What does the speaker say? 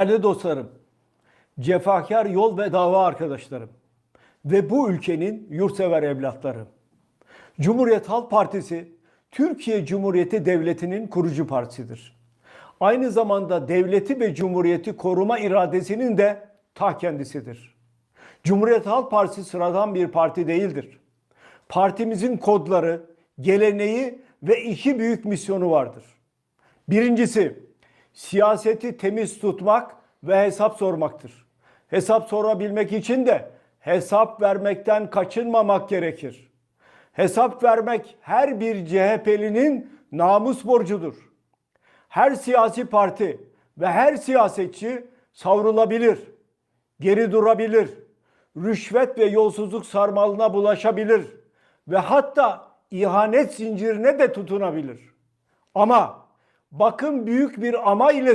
Değerli dostlarım, cefakar yol ve dava arkadaşlarım ve bu ülkenin yurtsever evlatları. Cumhuriyet Halk Partisi, Türkiye Cumhuriyeti Devleti'nin kurucu partisidir. Aynı zamanda devleti ve cumhuriyeti koruma iradesinin de ta kendisidir. Cumhuriyet Halk Partisi sıradan bir parti değildir. Partimizin kodları, geleneği ve iki büyük misyonu vardır. Birincisi, siyaseti temiz tutmak ve hesap sormaktır. Hesap sorabilmek için de hesap vermekten kaçınmamak gerekir. Hesap vermek her bir CHP'linin namus borcudur. Her siyasi parti ve her siyasetçi savrulabilir, geri durabilir, rüşvet ve yolsuzluk sarmalına bulaşabilir ve hatta ihanet zincirine de tutunabilir. Ama bakın büyük bir ama ile